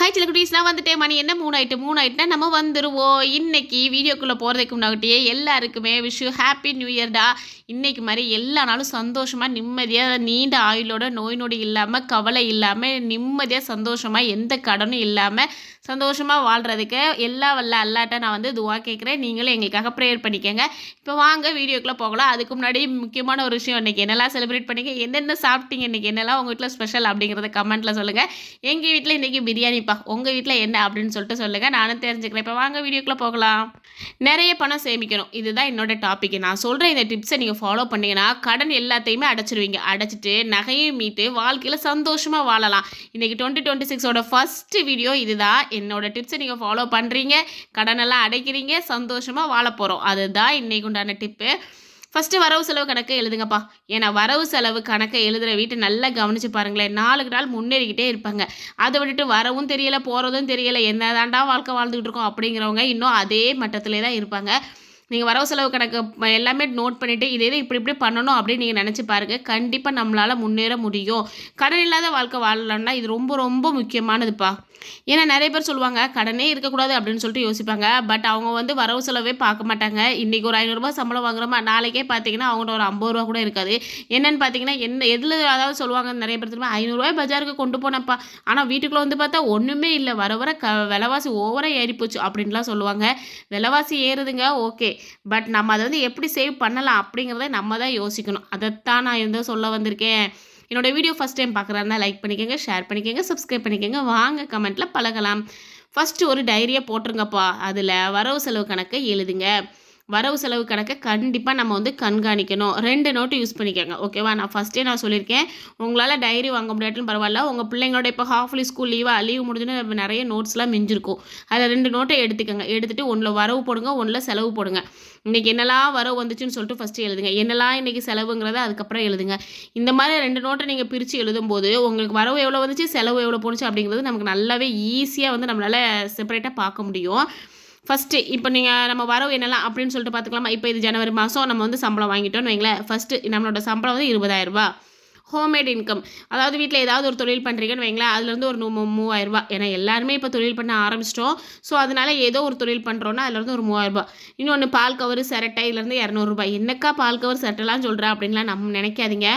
Hi சிலக்குட்டீஸ் நான் வந்துட்டேன் மணி என்ன? மூணு ஆயிட்டு மூணு ஆயிட்டுனா நம்ம வந்துடுவோம் இன்னைக்கு வீடியோக்குள்ளே போகிறதுக்கு முன்னாடியே எல்லாருக்குமே விஷ் ஹாப்பி நியூ இயர்டா இன்னைக்கு மாதிரி எல்லா நாளும் சந்தோஷமாக நிம்மதியாக நீண்ட ஆயுளோட நோய் நொடி இல்லாமல் கவலை இல்லாமல் நிம்மதியாக சந்தோஷமாக எந்த கடனும் இல்லாமல் சந்தோஷமாக வாழ்கிறதுக்கு எல்லா வல்ல அல்லாட்ட நான் வந்து துவா கேட்குறேன் நீங்களும் எங்களுக்காக ப்ரேயர் பண்ணிக்கோங்க. இப்போ வாங்க வீடியோக்குள்ளே போகலாம். அதுக்கு முன்னாடி முக்கியமான ஒரு விஷயம் இன்றைக்கி என்னெல்லாம் செலிப்ரேட் பண்ணிக்க என்னென்ன சாப்பிட்டீங்க? இன்றைக்கி என்னெல்லாம் உங்கள் வீட்டில் ஸ்பெஷல் அப்படிங்கிறத கமெண்ட்டில் சொல்லுங்கள் எங்கள் வீட்டில் இன்றைக்கி பிரியாணி பிரியாணிப்பா உங்கள் வீட்டில் என்ன அப்படின்னு சொல்லிட்டு சொல்லுங்கள் நானும் தெரிஞ்சுக்கிறேன். இப்போ வாங்க வீடியோக்குள்ளே போகலாம். நிறைய பணம் சேமிக்கணும். இதுதான் என்னோட டாபிக் நான் சொல்கிற இந்த டிப்ஸை நீங்கள் ஃபாலோ பண்ணீங்கன்னா கடன் எல்லாத்தையுமே அடைச்சிருவீங்க. அடைச்சிட்டு நகையும் மீட்டு வாழ்க்கையில் சந்தோஷமாக வாழலாம். இன்றைக்கி டுவெண்ட்டி டுவெண்ட்டி சிக்ஸோட ஃபஸ்ட்டு வீடியோ இதுதான். என்னோட டிப்ஸை நீங்கள் ஃபாலோ பண்ணுறீங்க கடனெல்லாம் அடைக்கிறீங்க. சந்தோஷமாக வாழ போகிறோம் அதுதான் இன்னைக்கு உண்டான டிப்பு ஃபஸ்ட்டு வரவு செலவு கணக்கை எழுதுங்கப்பா. ஏன்னா வரவு செலவு கணக்கை எழுதுகிற வீட்டை நல்லா கவனித்து பாருங்களேன். நாளுக்கு நாள் முன்னேறிக்கிட்டே இருப்பாங்க. அதை விட்டுட்டு வரவும் தெரியலை போகிறதும் தெரியலை என்ன தாண்டா வாழ்க்கை வாழ்ந்துக்கிட்டு இருக்கோம் அப்படிங்கிறவங்க இன்னும் அதே மட்டத்திலே தான் இருப்பாங்க. நீங்கள் வரவு செலவு கணக்கு எல்லாமே நோட் பண்ணிவிட்டு இதே இது இப்படி இப்படி பண்ணணும் அப்படின்னு நீங்கள் நினச்சி பாருங்கள் கண்டிப்பாக நம்மளால் முன்னேற முடியும். கடன் இல்லாத வாழ்க்கை வாழலாம்னா இது ரொம்ப ரொம்ப முக்கியமானதுப்பா. ஏன்னா நிறைய பேர் சொல்லுவாங்க கடனே இருக்கக்கூடாது அப்படின்னு சொல்லிட்டு யோசிப்பாங்க. பட் அவங்க வந்து வரவு செலவே பார்க்க மாட்டாங்க. இன்றைக்கி ஒரு ஐநூறுரூபா சம்பளம் வாங்குறோமா நாளைக்கே பார்த்தீங்கன்னா அவங்கள்ட்ட ஒரு ஐம்பது ரூபா கூட இருக்காது. என்னன்னு பார்த்தீங்கன்னா என்ன எதில் அதாவது சொல்லுவாங்க நிறைய பேர் திரும்ப ஐநூறுரூவா பஜாருக்கு கொண்டு போனப்பா ஆனால் வீட்டுக்குள்ளே வந்து பார்த்தா ஒன்றுமே இல்லை. வர வர க விலைவாசி ஓவராக ஏறி போச்சு அப்படின்லாம் சொல்லுவாங்க. விலைவாசி ஏறுதுங்க ஓகே. பட் நம்ம அதை வந்து எப்படி சேவ் பண்ணலாம் அப்படிங்கிறத நம்ம தான் யோசிக்கணும். அதைத்தான் நான் எந்த சொல்ல வந்திருக்கேன். என்னோட வீடியோ ஃபஸ்ட் டைம் பார்க்குறாருனா லைக் பண்ணிக்கோங்க ஷேர் பண்ணிக்கோங்க சப்ஸ்கிரைப் பண்ணிக்கோங்க. வாங்க கமெண்ட்டில் பழகலாம். ஃபஸ்ட்டு ஒரு டைரியை போட்டுருங்கப்பா. அதில் வரவு செலவு கணக்கை எழுதுங்க. வரவு செலவு கணக்கை கண்டிப்பாக நம்ம வந்து கண்காணிக்கணும். ரெண்டு நோட்டு யூஸ் பண்ணிக்கோங்க. ஓகேவா நான் ஃபஸ்ட்டே நான் சொல்லியிருக்கேன். உங்களால் டைரி வாங்க முடியாட்டுன்னு பரவாயில்ல. உங்கள் பிள்ளைங்களோட இப்போ ஹாஃப்லி ஸ்கூல் லீவாக லீவ் முடிஞ்சுன்னு நிறைய நோட்ஸ்லாம் மிஞ்சிருக்கும். அதில் ரெண்டு நோட்டை எடுத்துக்கோங்க. எடுத்துகிட்டு ஒன்றில் வரவு போடுங்க ஒன்றில் செலவு போடுங்க. இன்றைக்கி என்னெல்லாம் வரவு வந்துச்சுன்னு சொல்லிட்டு ஃபஸ்ட்டு எழுதுங்க. என்னெல்லாம் இன்றைக்கி செலவுங்கிறத அதுக்கப்புறம் எழுதுங்க. இந்த மாதிரி ரெண்டு நோட்டை நீங்கள் பிரித்து எழுதும்போது உங்களுக்கு வரவு எவ்வளோ வந்துச்சு செலவு எவ்வளோ போணுச்சு அப்படிங்கிறது நமக்கு நல்லாவே ஈஸியாக வந்து நம்மளால் செப்பரேட்டாக பார்க்க முடியும். ஃபஸ்ட்டு இப்போ நீங்கள் நம்ம வரவு என்னலாம் அப்படின்னு சொல்லிட்டு பார்த்துக்கலாமா? இப்போ இது ஜனவரி மாதம் நம்ம வந்து சம்பளம் வாங்கிட்டோம்னு வைங்களேன். ஃபஸ்ட்டு நம்மளோட சம்பளம் வந்து இருபதாயிரரூபா ஹோம்மேட் இன்கம் அதாவது வீட்டில் ஏதாவது ஒரு தொழில் பண்ணுறீங்கன்னு வைங்களேன் அதுலேருந்து ஒரு மூவாயிரரூபா ஏன்னா எல்லாருமே இப்போ தொழில் பண்ண ஆரம்பிச்சிட்டோம். ஸோ அதனால் ஏதோ ஒரு தொழில் பண்ணுறோன்னா அதுலேருந்து ஒரு மூவாயிரரூபா இன்னொன்று பால் கவர் சிரட்டை இதுலேருந்து இரநூறுபா என்னக்கா பால் கவர் சிரட்டைலாம் சொல்கிறேன் அப்படின்லாம் நம்ம நினைக்காதீங்க.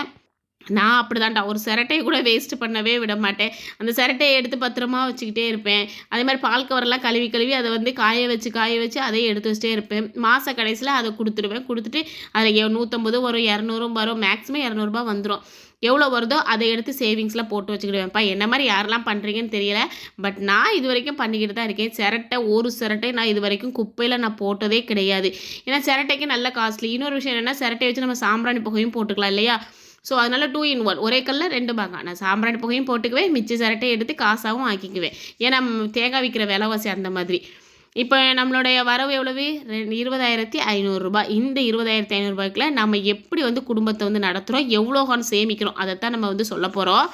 நான் அப்படிதான்டா. ஒரு சிரட்டையை கூட வேஸ்ட்டு பண்ணவே விட மாட்டேன். அந்த சிரட்டையை எடுத்து பத்திரமா வச்சுக்கிட்டே இருப்பேன். அதே மாதிரி பால் கவரெல்லாம் கழுவி கழுவி அதை வந்து காய வச்சு காய வச்சு அதையும் எடுத்து வச்சிட்டே இருப்பேன். மாத கடைசியில் அதை கொடுத்துருவேன் கொடுத்துட்டு அதில் நூற்றம்பது வரும் இரநூறும் வரும். மேக்ஸிமம் இரநூறுபா வந்துடும் எவ்வளோ வருதோ அதை எடுத்து சேவிங்ஸில் போட்டு வச்சுக்கிடுவேன்ப்பா. என்ன மாதிரி யாரெல்லாம் பண்ணுறீங்கன்னு தெரியல. பட் நான் இது வரைக்கும் பண்ணிக்கிட்டு தான் இருக்கேன். சிரட்டை ஒரு சிரட்டை நான் இது வரைக்கும் குப்பையில் நான் போட்டதே கிடையாது. ஏன்னா சிரட்டைக்கு நல்ல காஸ்ட்லி இன்னொரு விஷயம் என்னென்னா சிரட்டை வச்சு நம்ம சாம்பிராணி புகையும் போட்டுக்கலாம் இல்லையா? ஸோ அதனால் டூ இன் ஒன் ஒரே கல்லில் ரெண்டு பாங்க நான் சாம்பிராணி புகையும் போட்டுக்குவேன் மிச்ச சிரட்டை எடுத்து காசாகவும் ஆக்கிக்குவேன். ஏன்னா தேங்காய் விற்கிற விலைவாசி அந்த மாதிரி. இப்போ நம்மளுடைய வரவு எவ்வளவு? ரெண்டு இருபதாயிரத்தி ஐநூறுரூபா இந்த இருபதாயிரத்தி ஐநூறுரூபாய்க்குள்ள நம்ம எப்படி வந்து குடும்பத்தை வந்து நடத்துகிறோம் எவ்வளோகான் சேமிக்கிறோம் அதைத்தான் நம்ம வந்து சொல்ல போகிறோம்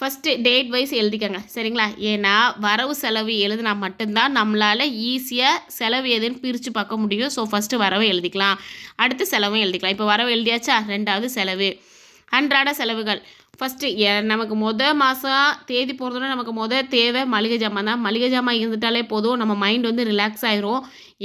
ஃபஸ்ட்டு டேட் வைஸ் எழுதிக்கங்க. சரிங்களா? ஏன்னா வரவு செலவு எழுதினா மட்டும்தான் நம்மளால் ஈஸியாக செலவு எதுன்னு பிரித்து பார்க்க முடியும். ஸோ ஃபஸ்ட்டு வரவை எழுதிக்கலாம். அடுத்து செலவும் எழுதிக்கலாம். இப்போ வரவு எழுதியாச்சா? ரெண்டாவது செலவு. அன்றாட செலவுகள். ஃபஸ்ட்டு நமக்கு முத மாதம் தேதி போகிறதுனா நமக்கு முத தேவை மளிகை ஜாமான் தான். மளிகை ஜாமான் இருந்துட்டாலே போதும். நம்ம மைண்ட் வந்து ரிலாக்ஸ் ஆயிரும்.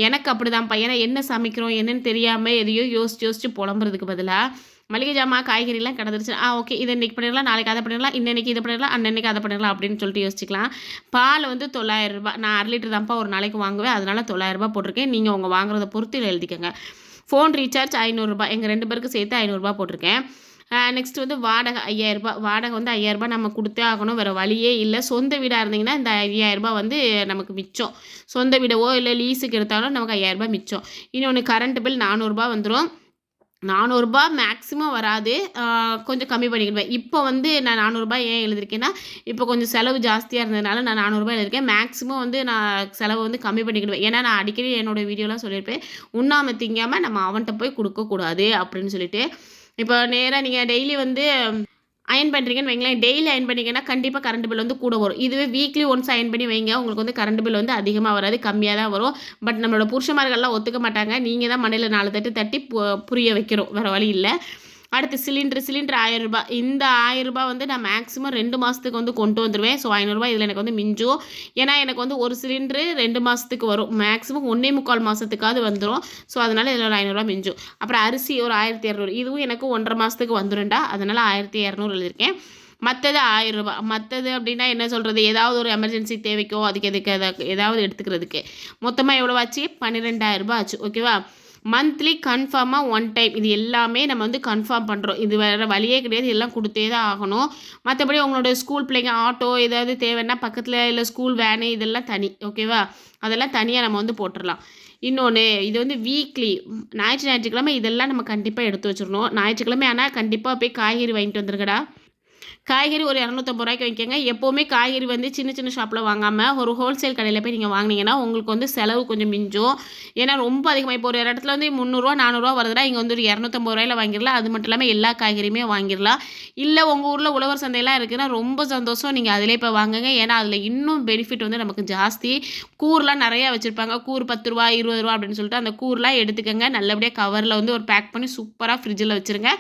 எனக்கு அப்படி தான் பையனை என்ன சமைக்கிறோம் என்னன்னு தெரியாமல் எதையோ யோசிச்சு யோசிச்சு புலம்புறதுக்கு பதிலாக மளிகை ஜாமான் காய்கறிலாம் கிடந்துருச்சு. ஆ ஓகே. இதை இன்றைக்கி பண்ணிடலாம். நாளைக்கு அதை பண்ணிடலாம். இன்னன்னைக்கு இதை பண்ணிடலாம். அன்னன்னைக்கு அதை பண்ணிடலாம் அப்படின்னு சொல்லிட்டு யோசிச்சுக்கலாம். பால் வந்து தொள்ளாயிரம் ரூபாய். நான் அரை லிட்டர் தான்ப்பா ஒரு நாளைக்கு வாங்குவேன். அதனால் தொள்ளாயிரரூபா போட்டிருக்கேன். நீங்கள் உங்கள் வாங்குறத பொறுத்து எழுதிக்கோங்க. ஃபோன் ரீசார்ஜ் ஐநூறுரூபா எங்கள் ரெண்டு பேருக்கு சேர்த்து ஐநூறுரூபா போட்டிருக்கேன். நெக்ஸ்ட் வந்து வாடகை ஐயாயிரரூபா வாடகை வந்து ஐயாயிரரூபா நம்ம கொடுத்தே ஆகணும். வேறு வழியே இல்லை. சொந்த வீடாக இருந்தீங்கன்னா இந்த ஐயாயிரரூபா வந்து நமக்கு மிச்சம். சொந்த வீடவோ இல்லை லீஸுக்கு எடுத்தாலும் நமக்கு ஐயாயிரரூபா மிச்சம். இன்னொன்று கரண்ட் பில் நானூறுரூபா வந்துடும் நானூறுரூபா மேக்ஸிமம் வராது. கொஞ்சம் கம்மி பண்ணிக்கிடுவேன். இப்போ வந்து நான் நானூறுரூபா ஏன் எழுதிருக்கேன்னா இப்போ கொஞ்சம் செலவு ஜாஸ்தியாக இருந்ததுனால நான் நானூறுரூபா எழுதிருக்கேன் மேக்ஸிமம் வந்து நான் செலவு வந்து கம்மி பண்ணிக்கிடுவேன். ஏன்னா நான் அடிக்கடி என்னோட வீடியோலாம் சொல்லியிருப்பேன். உண்ணாமல் திங்காமல் நம்ம அவன்கிட்ட போய் கொடுக்கக்கூடாது அப்படின்னு சொல்லிட்டு. இப்போ நேராக நீங்கள் டெய்லி வந்து அயன் பண்ணுறீங்கன்னு வைங்களேன். டெய்லி அயன் பண்ணிங்கன்னா கண்டிப்பாக கரண்ட் பில் வந்து கூட வரும். இதுவே வீக்லி ஒன்ஸ் அயன் பண்ணி வைங்க உங்களுக்கு வந்து கரண்ட் பில் வந்து அதிகமாக வராது கம்மியாக தான் வரும். பட் நம்மளோட புருஷமார்கள்லாம் ஒத்துக்க மாட்டாங்க. நீங்கள் தான் மண்ணில் நாலு தட்டு தட்டி பு- புரிய வைக்கிறோம் வேறு வழி இல்லை. அடுத்து சிலிண்டர் சிலிண்டர் ஆயிரம் ரூபாய். இந்த ஆயிரம் ரூபாய் வந்து நான் மேக்ஸிமம் ரெண்டு மாதத்துக்கு வந்து கொண்டு வந்துடுவேன் ஸோ ஐநூறுரூவா இதில் எனக்கு வந்து மிஞ்சும். ஏன்னா எனக்கு வந்து ஒரு சிலிண்டரு ரெண்டு மாதத்துக்கு வரும். மேக்ஸிமம் ஒன்றே முக்கால் மாதத்துக்காவது வந்துடும் ஸோ அதனால் இதில் ஒரு ஐநூறுரூவா மிஞ்சும். அப்புறம் அரிசி ஒரு ஆயிரத்தி இரநூறு. இதுவும் எனக்கு ஒன்றரை மாதத்துக்கு வந்துடும்டா அதனால் ஆயிரத்தி இரநூறு எழுதியிருக்கேன். மற்றது ஆயிரம் ரூபாய். மற்றது அப்படின்னா என்ன சொல்கிறது ஏதாவது ஒரு எமர்ஜென்சி தேவைக்கோ அதுக்கு எதுக்கு ஏதாவது எடுத்துக்கிறதுக்கு. மொத்தமாக எவ்வளோ ஆச்சு? பன்னிரெண்டாயிரம் ரூபாய் ஆச்சு. ஓகேவா மந்த்லி கன்ஃபார்மாக ஒன் டைம் இது எல்லாமே நம்ம வந்து கன்ஃபார்ம் பண்ணுறோம் இது வேறு வழியே கிடையாது. எல்லாம் கொடுத்தே தான் ஆகணும். மற்றபடி உங்களோட ஸ்கூல் பிள்ளைங்க ஆட்டோ ஏதாவது தேவைன்னா பக்கத்தில் இல்லை ஸ்கூல் வேனு இதெல்லாம் தனி. ஓகேவா அதெல்லாம் தனியாக நம்ம வந்து போட்டுடலாம் இன்னொன்று இது வந்து வீக்லி ஞாயிற்று ஞாயிற்றுக்கிழமை இதெல்லாம் நம்ம கண்டிப்பாக எடுத்து வச்சிடணும். ஞாயிற்றுக்கிழமை ஆனால் கண்டிப்பாக போய் காய்கறி வாங்கிட்டு வந்துருக்கடா காய்கறி ஒரு இரநூத்தம்பது ரூபாய்க்கு வைக்கங்க. எப்போவுமே காய்கறி வந்து சின்ன சின்ன ஷாப்பில் வாங்காமல் ஒரு ஹோல்சேல் கடையில் போய் நீங்கள் வாங்கினீங்கன்னா உங்களுக்கு வந்து செலவு கொஞ்சம் மிஞ்சும். ஏன்னா ரொம்ப அதிகமாக இப்போ ஒரு இடத்துல வந்து முந்நூறுரூவா நானூறுரூவா வருதுன்னா இங்கே வந்து ஒரு இரநூத்தம்பது ரூபாயில் வாங்கிடலாம். அது மட்டும் இல்லாமல் எல்லா காய்கறியுமே வாங்கிடலாம். இல்லை உங்கள் ஊரில் உழவர் சந்தையெல்லாம் இருக்குதுன்னா ரொம்ப சந்தோஷம். நீங்கள் அதிலே இப்போ வாங்குங்க. ஏன்னா அதில் இன்னும் பெனிஃபிட் வந்து நமக்கு ஜாஸ்தி. கூர்லாம் நிறையா வச்சுருப்பாங்க. கூர் பத்து ரூபா இருபது ரூபா அப்படின்னு சொல்லிட்டு அந்த கூர்லாம் எடுத்துக்கங்க. நல்லபடியாக கவரில் வந்து ஒரு பேக் பண்ணி சூப்பராக ஃப்ரிட்ஜில் வச்சுருங்க.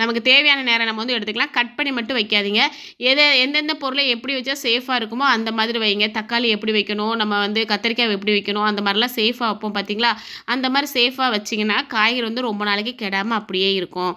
நமக்கு தேவையான நேரம் நம்ம வந்து எடுத்துக்கலாம். கட் பண்ணி மட்டும் வைக்காதீங்க. எதை எந்தெந்த பொருளை எப்படி வச்சா சேஃபாக இருக்குமோ அந்த மாதிரி வைங்க. தக்காளி எப்படி வைக்கணும்? நம்ம வந்து கத்திரிக்காய் எப்படி வைக்கணும்? அந்த மாதிரிலாம் சேஃபாக வைப்போம் பார்த்தீங்களா அந்த மாதிரி சேஃபாக வச்சிங்கன்னா காய்கறி வந்து ரொம்ப நாளைக்கு கெடாமல் அப்படியே இருக்கும்.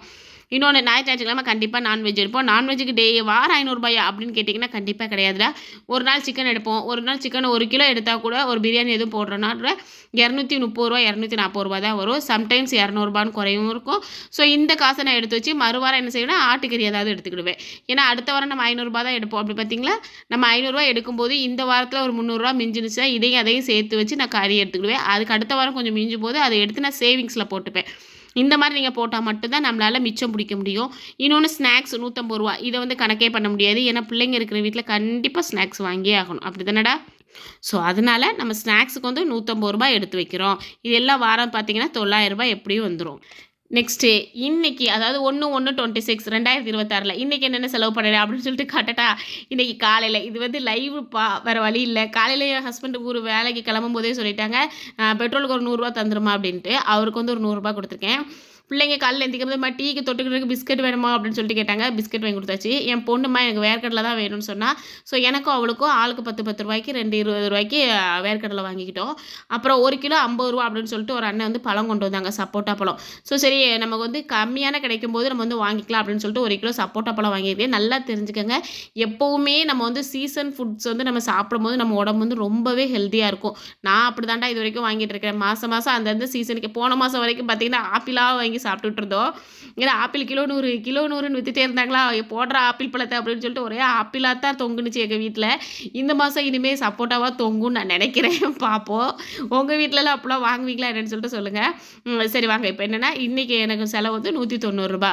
இன்னொன்று ஞாயிற்றுக்கிழமை கண்டிப்பாக நான்வெஜ் எடுப்போம் நான்வெஜ்ஜுக்கு டே வாரம் ஐநூறுபாயா அப்படின்னு கேட்டிங்கன்னா கண்டிப்பாக கிடையாதுடா. ஒரு நாள் சிக்கன் எடுப்போம். ஒரு நாள் சிக்கன் ஒரு கிலோ எடுத்தால் கூட ஒரு பிரியாணி எதுவும் போடுறோன்னா இரநூத்தி முப்பது ரூபா இரநூத்தி நாற்பது ரூபா தான் வரும். சம்டைம்ஸ் இரநூறுபான்னு குறையும் இருக்கும். ஸோ இந்த காசை நான் எடுத்து வச்சு மறுவாரம் என்ன செய்யணும் ஆட்டுக்கறி ஏதாவது எடுத்துக்கிடுவேன். ஏன்னா அடுத்த வாரம் நம்ம ஐநூறுரூபா தான் எடுப்போம். அப்படி பார்த்தீங்களா நம்ம ஐநூறுரூவா எடுக்கும்போது இந்த வாரத்தில் ஒரு முந்நூறுரூவா மிஞ்சினுச்சுன்னா இதையும் அதையும் சேர்த்து வச்சு நான் கறி எடுத்துக்கிடுவேன். அதுக்கு அடுத்த வாரம் கொஞ்சம் மிஞ்சும் போது அதை எடுத்து நான் சேவிங்ஸில் போட்டுப்பேன். இந்த மாதிரி நீங்கள் போட்டால் மட்டும்தான் நம்மளால் மிச்சம் பிடிக்க முடியும். இன்னொன்று ஸ்நாக்ஸ் நூற்றம்பது ரூபா. இதை வந்து கணக்கே பண்ண முடியாது. ஏன்னா பிள்ளைங்க இருக்கிற வீட்டில் கண்டிப்பாக ஸ்நாக்ஸ் வாங்கியே ஆகணும். அப்படி தானடா ஸோ அதனால் நம்ம ஸ்நாக்ஸுக்கு வந்து நூற்றம்பது ரூபாய் எடுத்து வைக்கிறோம். இது எல்லாம் வாரம் பார்த்தீங்கன்னா தொள்ளாயிரம் ரூபாய் எப்படியும் வந்துடும் நெக்ஸ்ட்டு இன்னைக்கு அதாவது ஒன்று ஒன்று டுவெண்ட்டி சிக்ஸ் ரெண்டாயிரத்தி இருபத்தாறில் இன்றைக்கி என்னென்ன செலவு பண்ணுறேன் அப்படின்னு சொல்லிட்டு காட்டட்டா இன்றைக்கி காலையில் இது வந்து லைவ் பா வேறு வழி இல்லை. காலையில் என் ஹஸ்பண்ட் ஊர் வேலைக்கு கிளம்பும் போதே சொல்லிட்டாங்க பெட்ரோலுக்கு ஒரு நூறுரூவா தந்துருமா? அப்படின்ட்டு அவருக்கு வந்து ஒரு நூறுரூபா கொடுத்துருக்கேன். பிள்ளைங்க காலையில் எந்திக்கும் மாதிரி டீக்கு தொட்டுக்கிறதுக்கு பிஸ்கட் வேணுமா? அப்படின்னு சொல்லிட்டு கேட்டாங்க. பிஸ்கட் வாங்கி கொடுத்தாச்சு. என் பொண்ணுமா எனக்கு வேர்க்கடலை தான் வேணும்னு சொன்னால் ஸோ எனக்கும் அவளுக்கும் ஆளுக்கு பத்து பத்து ரூபாய்க்கு ரெண்டு இருபது ரூபாய்க்கு வேர்க்கடலை வாங்கிக்கிட்டோம். அப்புறம் ஒரு கிலோ ஐம்பது ரூபா அப்படின்னு சொல்லிட்டு ஒரு அண்ணன் வந்து பழம் கொண்டு வந்தாங்க சப்போட்டா பழம். ஸோ சரி நமக்கு வந்து கம்மியான கிடைக்கும் போது நம்ம வந்து வாங்கிக்கலாம் அப்படின்னு சொல்லிட்டு ஒரு கிலோ சப்போட்டா பழம் வாங்கியிருக்கேன். நல்லா தெரிஞ்சுக்கோங்க. எப்போவுமே நம்ம வந்து சீசன் ஃபுட்ஸ் வந்து நம்ம சாப்பிடும்போது நம்ம உடம்பு வந்து ரொம்பவே ஹெல்த்தியாக இருக்கும். நான் அப்படி தாண்டா இது வரைக்கும் வாங்கிட்டு இருக்கேன். மாதம் மாதம் அந்தந்த சீசனுக்கு போன மாதம் வரைக்கும் பார்த்தீங்கன்னா ஆப்பிளாக வாங்கி வாங்கி சாப்பிட்டுட்டு இருந்தோம் ஏன்னா ஆப்பிள் கிலோ நூறு கிலோ நூறுன்னு வித்துட்டே இருந்தாங்களா? போடுற ஆப்பிள் பழத்தை அப்படின்னு சொல்லிட்டு ஒரே ஆப்பிளாக தான் தொங்குனுச்சு எங்கள் வீட்டில் இந்த மாதம் இனிமேல் சப்போட்டாவாக தொங்குன்னு நான் நினைக்கிறேன். பார்ப்போம் உங்கள் வீட்டிலலாம் அப்போலாம் வாங்குவீங்களா என்னென்னு சொல்லிட்டு சொல்லுங்கள் சரி வாங்க. இப்போ என்னென்னா இன்றைக்கி எனக்கு செலவு வந்து நூற்றி தொண்ணூறுரூபா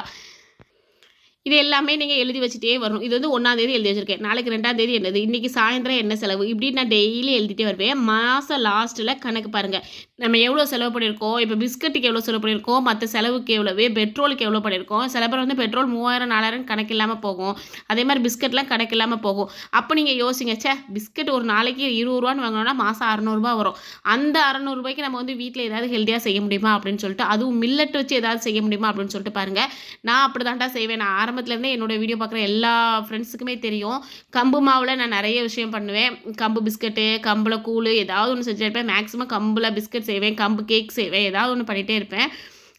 இது எல்லாமே நீங்கள் எழுதி வச்சுட்டே வரணும். இது வந்து ஒன்றாந்தேதி எழுதி வச்சுருக்கேன். நாளைக்கு ரெண்டாந்தேதி என்னது? இன்றைக்கி சாயந்தரம் என்ன செலவு? இப்படி நான் டெய்லி எழுதிட்டே வருவேன். மாதம் லாஸ்ட்டில் கணக்கு பாருங்கள் நம்ம எவ்வளோ செலவு பண்ணியிருக்கோம்? இப்போ பிஸ்கட்டுக்கு எவ்வளோ செலவு பண்ணியிருக்கோம்? மற்ற செலவுக்கு எவ்வளவு? பெட்ரோலுக்கு எவ்வளோ பண்ணியிருக்கோம்? சில பேர் வந்து பெட்ரோல் மூவாயிரம் நாலாயிரம் கணக்கு இல்லாமல் போகும். அதே மாதிரி பிஸ்கட்லாம் கணக்கு இல்லாமல் போகும். அப்போ நீங்கள் யோசிங்க சே பிஸ்கட் ஒரு நாளைக்கு இருபது ரூபான்னு வாங்கினோன்னா மாதம் அறநூறுபா வரும். அந்த அறநூறுபாய்க்கு நம்ம வந்து வீட்டில் ஏதாவது ஹெல்த்தியாக செய்ய முடியுமா அப்படின்னு சொல்லிட்டு அதுவும் மில்லட் வச்சு ஏதாவது செய்ய முடியுமா அப்படின்னு சொல்லிட்டு பாருங்கள் நான் அப்படி தான்டா செய்வேன். நான் ஆரம்ப ஆரம்பத்துலேருந்தே என்னோடய வீடியோ பார்க்குற எல்லா ஃப்ரெண்ட்ஸுக்குமே தெரியும். கம்பு மாவில் நான் நிறைய விஷயம் பண்ணுவேன். கம்பு பிஸ்கட்டு கம்பில் கூழ் ஏதாவது ஒன்று செஞ்சுருப்பேன் மேக்ஸிமம் கம்பில் பிஸ்கட் செய்வேன் கம்பு கேக் செய்வேன் ஏதாவது ஒன்று பண்ணிகிட்டே இருப்பேன்.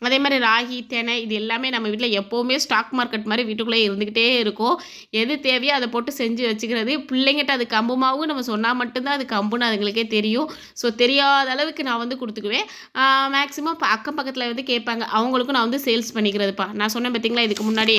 அதே மாதிரி ராகி தெனை இது எல்லாமே நம்ம வீட்டில் எப்போவுமே ஸ்டாக் மார்க்கெட் மாதிரி வீட்டுக்குள்ளே இருந்துக்கிட்டே இருக்கும். எது தேவையோ அதை போட்டு செஞ்சு வச்சுக்கிறது. பிள்ளைங்கிட்ட அது கம்பு மாவும் நம்ம சொன்னால் மட்டும்தான் அது கம்புன்னு அதுங்களுக்கே தெரியும். ஸோ தெரியாத அளவுக்கு நான் வந்து கொடுத்துக்குவேன். மேக்ஸிமம் அக்கம் பக்கத்தில் வந்து கேட்பாங்க. அவங்களுக்கும் நான் வந்து சேல்ஸ் பண்ணிக்கிறதுப்பா. நான் சொன்னேன் பார்த்தீங்களா இதுக்கு முன்னாடி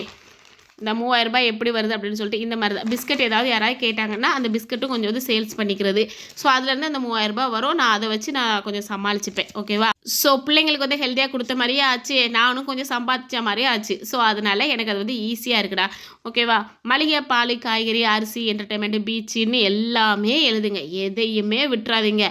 இந்த மூவாயிரம் ரூபாய் எப்படி வருது அப்படின்னு சொல்லிட்டு இந்த மாதிரி தான். பிஸ்கட் ஏதாவது யாராவது கேட்டாங்கன்னா அந்த பிஸ்கட்டும் கொஞ்சம் வந்து சேல்ஸ் பண்ணிக்கிறது. ஸோ அதுலேருந்து அந்த மூவாயிரம் ரூபாய் வரும். நான் அதை வச்சு நான் கொஞ்சம் சமாளிச்சுப்பேன். ஓகேவா ஸோ பிள்ளைங்களுக்கு வந்து ஹெல்த்தியாக கொடுத்த மாதிரியே ஆச்சு. நானும் கொஞ்சம் சம்பாதிச்ச மாதிரியே ஆச்சு. ஸோ அதனால எனக்கு அது வந்து ஈஸியாக இருக்குடா. ஓகேவா மளிகை பால் காய்கறி அரிசி என்டர்டைன்மெண்ட் பீச்சுன்னு எல்லாமே எழுதுங்க. எதையுமே விட்டுறாதீங்க.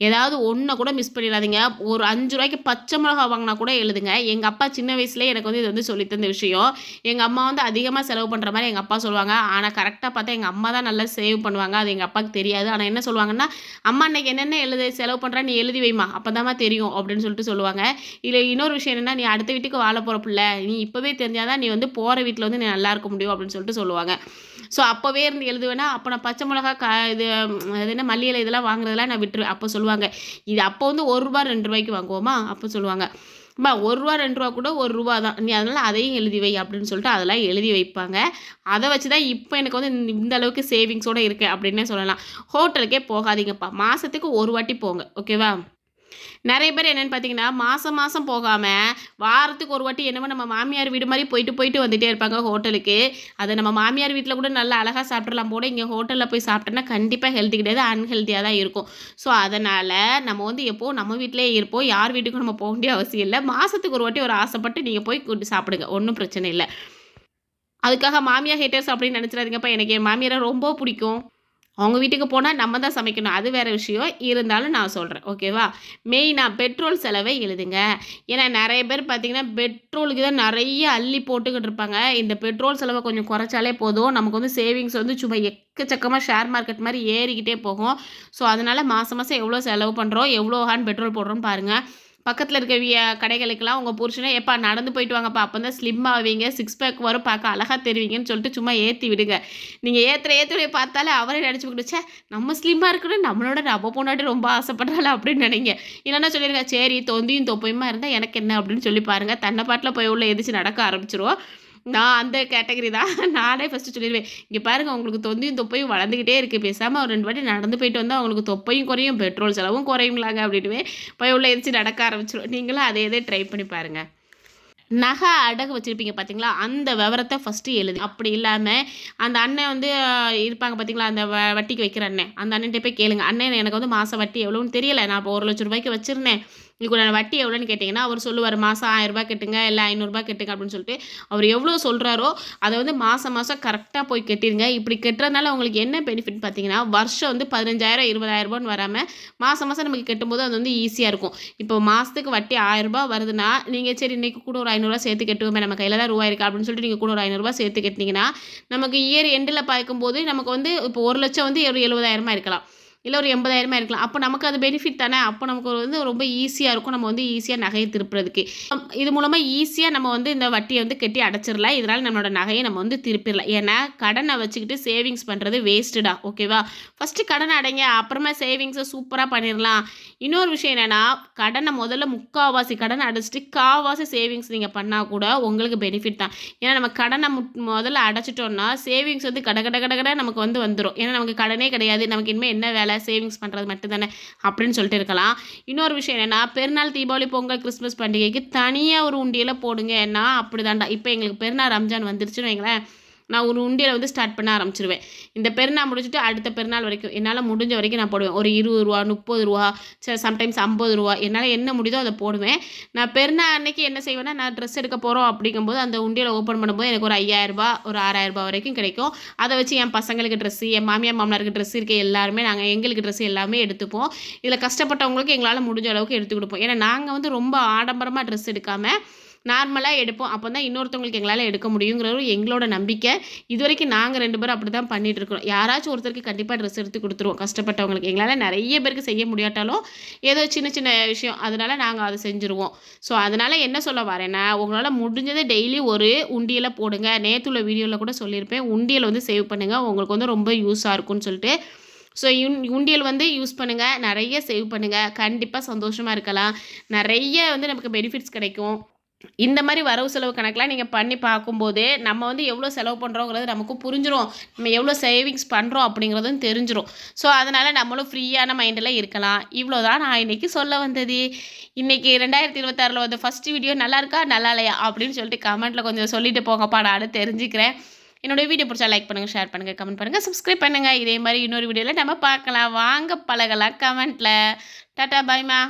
ஏதாவது ஒன்றை கூட மிஸ் பண்ணிடாதீங்க. ஒரு அஞ்சு ரூபாய்க்கு பச்சை மிளகா வாங்கினா கூட எழுதுங்க. எங்கள் அப்பா சின்ன வயசுலேயே எனக்கு வந்து இது வந்து சொல்லித்தந்த விஷயம். எங்கள் அம்மா வந்து அதிகமாக செலவு பண்ணுற மாதிரி எங்கள் அப்பா சொல்லுவாங்க. ஆனால் கரெக்டாக பார்த்தா எங்கள் அம்மா தான் நல்லா சேவ் பண்ணுவாங்க. அது எங்கள் அப்பாவுக்கு தெரியாது. ஆனால் என்ன சொல்லுவாங்கன்னா அம்மா அன்னைக்கு என்னென்ன எழுது? செலவு பண்ணுறா நீ எழுதி வைமா அப்போ தெரியும் அப்படின்னு சொல்லிட்டு சொல்லுவாங்க. இதில் இன்னொரு விஷயம் என்னென்னா நீ அடுத்த வீட்டுக்கு வாழ போகிற பிள்ளை. நீ இப்போவே தெரிஞ்சால் தான் நீ வந்து போகிற வீட்டில் வந்து நீ நல்லா இருக்க முடியும் அப்படின்னு சொல்லிட்டு சொல்லுவாங்க. ஸோ அப்போவே இருந்து எழுதுவேன்னா அப்போ நான் பச்சை மிளகா க இது அது என்ன மல்லியில் இதெல்லாம் வாங்குறதெல்லாம் நான் விட்டுருவேன். அப்போ சொல்லுவேன் சொல்லுவாங்க. இது அப்போ வந்து ஒரு ரூபா ரெண்டு ரூபாய்க்கு வாங்குவோமா? அப்போ சொல்லுவாங்க. அம்மா ஒரு ரூபா ரெண்டு ரூபா கூட ஒரு ரூபா தான். நீ அதனால் அதையும் எழுதி வை அப்படின்னு சொல்லிட்டு அதெல்லாம் எழுதி வைப்பாங்க. அதை வச்சு தான் இப்போ எனக்கு வந்து இந்த அளவுக்கு சேவிங்ஸோடு இருக்குது அப்படின்னே சொல்லலாம். ஹோட்டலுக்கே போகாதீங்கப்பா. மாதத்துக்கு ஒரு வாட்டி போங்க. ஓகேவா நிறைய பேர் என்னென்னு பார்த்தீங்கன்னா மாதம் மாதம் போகாமல் வாரத்துக்கு ஒரு வாட்டி என்னமோ நம்ம மாமியார் வீடு மாதிரி போயிட்டு போயிட்டு வந்துகிட்டே இருப்பாங்க ஹோட்டலுக்கு. அதை நம்ம மாமியார் வீட்டில் கூட நல்லா அழகாக சாப்பிட்றலாம் போட இங்கே ஹோட்டலில் போய் சாப்பிட்டோன்னா கண்டிப்பாக ஹெல்த்தி கிடையாது. அன்ஹெல்த்தியாக தான் இருக்கும். ஸோ அதனால் நம்ம வந்து எப்போது நம்ம வீட்டிலே இருப்போம். யார் வீட்டுக்கும் நம்ம போக வேண்டிய அவசியம் இல்லை. மாதத்துக்கு ஒரு வாட்டி ஒரு ஆசைப்பட்டு நீங்கள் போய் கூட்டு சாப்பிடுங்க. ஒன்றும் பிரச்சனை இல்லை. அதுக்காக மாமியார் ஹேட்டர்ஸ் அப்படின்னு நினச்சிடாதீங்கப்பா. எனக்கு என் மாமியாரை ரொம்ப பிடிக்கும். அவங்க வீட்டுக்கு போனால் நம்ம தான் சமைக்கணும். அது வேறு விஷயம். இருந்தாலும் நான் சொல்கிறேன் ஓகேவா மெயினாக பெட்ரோல் செலவை எழுதுங்க. ஏன்னா நிறைய பேர் பார்த்திங்கன்னா பெட்ரோலுக்கு தான் நிறைய அள்ளி போட்டுக்கிட்டு இருப்பாங்க. இந்த பெட்ரோல் செலவை கொஞ்சம் குறைச்சாலே போதும். நமக்கு வந்து சேவிங்ஸ் வந்து சும்மா எக்கச்சக்கமாக ஷேர் மார்க்கெட் மாதிரி ஏறிக்கிட்டே போகும். ஸோ அதனால் மாதம் மாதம் எவ்வளோ செலவு பண்ணுறோம் எவ்வளோ ஹான் பெட்ரோல் போடுறோன்னு பாருங்கள் பக்கத்தில் இருக்க கடைகளுக்கெல்லாம் உங்கள் புருஷனே எப்பா நடந்து போயிட்டு வாங்கப்பா. அப்போ தான் ஸ்லிம் ஆவீங்க சிக்ஸ் பேக் வரும் பார்க்க அழகாக தெரிவிங்கன்னு சொல்லிட்டு சும்மா ஏற்றி விடுங்க. நீங்கள் ஏற்றுற ஏற்றுடைய பார்த்தாலே அவரே நினச்சி விடுச்சே நம்ம ஸ்லிம்மாக இருக்கணும் நம்மளோட நம்ம பொண்ணாட்டி ரொம்ப ஆசைப்படுறாள்? அப்படின்னு நினைங்க. இல்லைன்னா சொல்லிடுங்க சரி தொந்தியும் தொப்பையுமா இருந்தால் எனக்கு என்ன? அப்படின்னு சொல்லி பாருங்கள் தன்னை பாட்டில் போய் உள்ள எதிர்த்து நடக்க ஆரம்பிச்சிருவோம். நான் அந்த கேட்டகரி தான். நானே ஃபஸ்ட்டு சொல்லிடுவேன். இங்கே பாருங்கள் உங்களுக்கு தொந்தியும் தொப்பையும் வளர்ந்துக்கிட்டே இருக்குது பேசாமல் ஒரு ரெண்டு வாட்டி நடந்து போயிட்டு வந்தால் அவங்களுக்கு தொப்பையும் குறையும் பெட்ரோல் செலவும் குறையுங்களாங்க அப்படின்ட்டுவே போய் உள்ளே எரிச்சு நடக்க ஆரம்பிச்சிடும் நீங்களும் அதே இதே ட்ரை பண்ணி பாருங்கள் நகை அடகு வச்சுருப்பீங்க பார்த்தீங்களா அந்த விவரத்தை ஃபஸ்ட்டு எழுது. அப்படி இல்லாமல் அந்த அண்ணன் வந்து இருப்பாங்க பார்த்தீங்களா அந்த வ வட்டிக்கு வைக்கிற அண்ணன். அந்த அண்ணன்ட்ட போய் கேளுங்க. அண்ணன் எனக்கு வந்து மாதம் வட்டி எவ்வளோன்னு தெரியலை. நான் இப்போ ஒரு லட்ச ரூபாய்க்கு வச்சுருந்தேன். இதுக்குள்ள வட்டி எவ்வளோன்னு கேட்டிங்கன்னா அவர் சொல்லுவார் மாதம் ஆயிரரூபா கட்டுங்க இல்லை ஐநூறுரூபா கட்டுங்க அப்படின்னு சொல்லிட்டு அவர் எவ்வளோ சொல்கிறாரோ அதை வந்து மாதம் மாதம் கரெக்டாக போய் கட்டிடுங்க இப்படி கட்டுறதுனால உங்களுக்கு என்ன பெனிஃபிட் பார்த்தீங்கன்னா வருஷம் வந்து பதினஞ்சாயிரம் இருபதாயிரரூபான்னு வராமல் மாதம் மாதம் நமக்கு கட்டும்போது அது வந்து ஈஸியாக இருக்கும். இப்போ மாதத்துக்கு வட்டி ஆயிரரூபா வருதுன்னா நீங்கள் சரி இன்றைக்கி கூட ஒரு ஐநூறுரூவா சேர்த்து கட்டுவோமே நம்ம கையில் தான் ரூபாய் இருக்கா அப்படின்னு சொல்லிட்டு நீங்கள் கூட ஒரு ஐநூறுரூவா சேர்த்து கட்டினீங்கன்னா நமக்கு இயர் எண்டில் பார்க்கும்போது நமக்கு வந்து இப்போ ஒரு லட்சம் வந்து ஒரு எழுபதாயிரமா இருக்கலாம். இல்லை ஒரு எண்பதாயிரமா இருக்கலாம். அப்போ நமக்கு அது பெனிஃபிட் தானே? அப்போ நமக்கு வந்து ரொம்ப ஈஸியாக இருக்கும். நம்ம வந்து ஈஸியாக நகையை திருப்புறதுக்கு. இது மூலமாக ஈஸியாக நம்ம வந்து இந்த வட்டியை வந்து கட்டி அடைச்சிடலாம் இதனால் நம்மளோட நகையை நம்ம வந்து திருப்பிடலாம் ஏன்னா கடனை வச்சுக்கிட்டு சேவிங்ஸ் பண்ணுறது வேஸ்ட்டுடா ஓகேவா ஃபஸ்ட்டு கடனை அடைங்க. அப்புறமா சேவிங்ஸை சூப்பராக பண்ணிடலாம் இன்னொரு விஷயம் என்னென்னா கடனை முதல்ல முக்கால்வாசி கடனை அடைச்சிட்டு காவாசி சேவிங்ஸ் நீங்கள் பண்ணால் கூட உங்களுக்கு பெனிஃபிட் தான். ஏன்னா நம்ம கடனை முதல்ல அடைச்சிட்டோம்னா சேவிங்ஸ் வந்து கட கட கட கட நமக்கு வந்து வந்துடும் ஏன்னா நமக்கு கடனே கிடையாது. நமக்கு இனிமேல் என்ன வேலை? சேவிங்ஸ் பண்ணுறது மட்டும்தானே அப்படின்னு சொல்லிட்டு இருக்கலாம். இன்னொரு விஷயம் என்னென்னா பெருநாள் தீபாவளி பொங்கல் கிறிஸ்மஸ் பண்டிகைக்கு தனியாக ஒரு உண்டியில் போடுங்க. ஏன்னா அப்படி தாண்டா இப்போ எங்களுக்கு பெருநாள் ரம்ஜான் வந்துருச்சுன்னு வைங்களேன். நான் ஒரு உண்டியில் வந்து ஸ்டார்ட் பண்ண ஆரம்பிச்சிருவேன். இந்த பெருநாள் முடிச்சுட்டு அடுத்த பெருநாள் வரைக்கும் என்னால் முடிஞ்ச வரைக்கும் நான் போடுவேன். ஒரு இருபது ரூபா முப்பது ரூபா சரி சம்டைம்ஸ் ஐம்பது ரூபா என்னால் என்ன முடியுதோ அதை போடுவேன். நான் பெருநாள் அன்னைக்கு என்ன செய்வேன்னா நான் ட்ரெஸ் எடுக்க போகிறோம் அப்படிங்கும்போது அந்த உண்டியில் ஓப்பன் பண்ணும்போது எனக்கு ஒரு ஐயாயிரரூபா ஒரு ஆறாயிரரூபா வரைக்கும் கிடைக்கும். அதை வச்சு என் பசங்களுக்கு ட்ரெஸ்ஸு என் மாமியார் மாமனாருக்கு ட்ரெஸ் இருக்க எல்லாருமே நாங்கள் எங்களுக்கு ட்ரெஸ் எல்லாமே எடுத்துப்போம். இதில் கஷ்டப்பட்டவங்களுக்கு எங்களால் முடிஞ்ச அளவுக்கு எடுத்து கொடுப்போம். ஏன்னா நாங்கள் வந்து ரொம்ப ஆடம்பரமாக ட்ரெஸ் எடுக்காமல் நார்மலாக எடுப்போம். அப்போ தான் இன்னொருத்தவங்களுக்கு எங்களால் எடுக்க முடியுங்கிற எங்களோட நம்பிக்கை. இது வரைக்கும் நாங்கள் ரெண்டு பேரும் அப்படி தான் பண்ணிகிட்டு இருக்கிறோம் யாராச்சும் ஒருத்தருக்கு கண்டிப்பாக ட்ரெஸ் எடுத்து கொடுத்துருவோம். கஷ்டப்பட்டவங்களுக்கு. எங்களால் நிறைய பேருக்கு செய்ய முடியாட்டாலும் ஏதோ சின்ன சின்ன விஷயம். அதனால் நாங்கள் அதை செஞ்சுருவோம். ஸோ அதனால் என்ன சொல்ல வரேன்னா உங்களால் முடிஞ்சதை டெய்லி ஒரு உண்டியில் போடுங்க. நேற்றுள்ள வீடியோவில் கூட சொல்லியிருப்பேன். உண்டியல் வந்து சேவ் பண்ணுங்கள் உங்களுக்கு வந்து ரொம்ப யூஸாக இருக்கும்னு சொல்லிட்டு. ஸோ யுன் உண்டியல் வந்து யூஸ் பண்ணுங்கள் நிறைய சேவ் பண்ணுங்கள் கண்டிப்பாக சந்தோஷமாக இருக்கலாம். நிறைய வந்து நமக்கு பெனிஃபிட்ஸ் கிடைக்கும். இந்த மாதிரி வரவு செலவு கணக்கெலாம் நீங்கள் பண்ணி பார்க்கும்போது நம்ம வந்து எவ்வளோ செலவு பண்ணுறோங்கிறது நமக்கு புரிஞ்சிடும் நம்ம எவ்வளோ சேவிங்ஸ் பண்ணுறோம் அப்படிங்கிறதும் தெரிஞ்சிடும் ஸோ அதனால் நம்மளும் ஃப்ரீயான மைண்டில் இருக்கலாம். இவ்வளோ தான் நான் இன்றைக்கி சொல்ல வந்தது. இன்றைக்கி ரெண்டாயிரத்தி இருபத்தாறில் வந்து ஃபஸ்ட்டு வீடியோ நல்லா இருக்கா? நல்லா இல்லையா? அப்படின்னு சொல்லிட்டு கமெண்ட்டில் கொஞ்சம் சொல்லிட்டு போங்கப்பா. நான் தெரிஞ்சுக்கிறேன். என்னோடய வீடியோ பிடிச்சா லைக் பண்ணுங்கள் ஷேர் பண்ணுங்கள் கமெண்ட் பண்ணுங்கள் சப்ஸ்கிரைப் பண்ணுங்கள் இதே மாதிரி இன்னொரு வீடியோவில் நம்ம பார்க்கலாம். வாங்க பழகலாம் கமெண்ட்டில் டாட்டா பாய்மா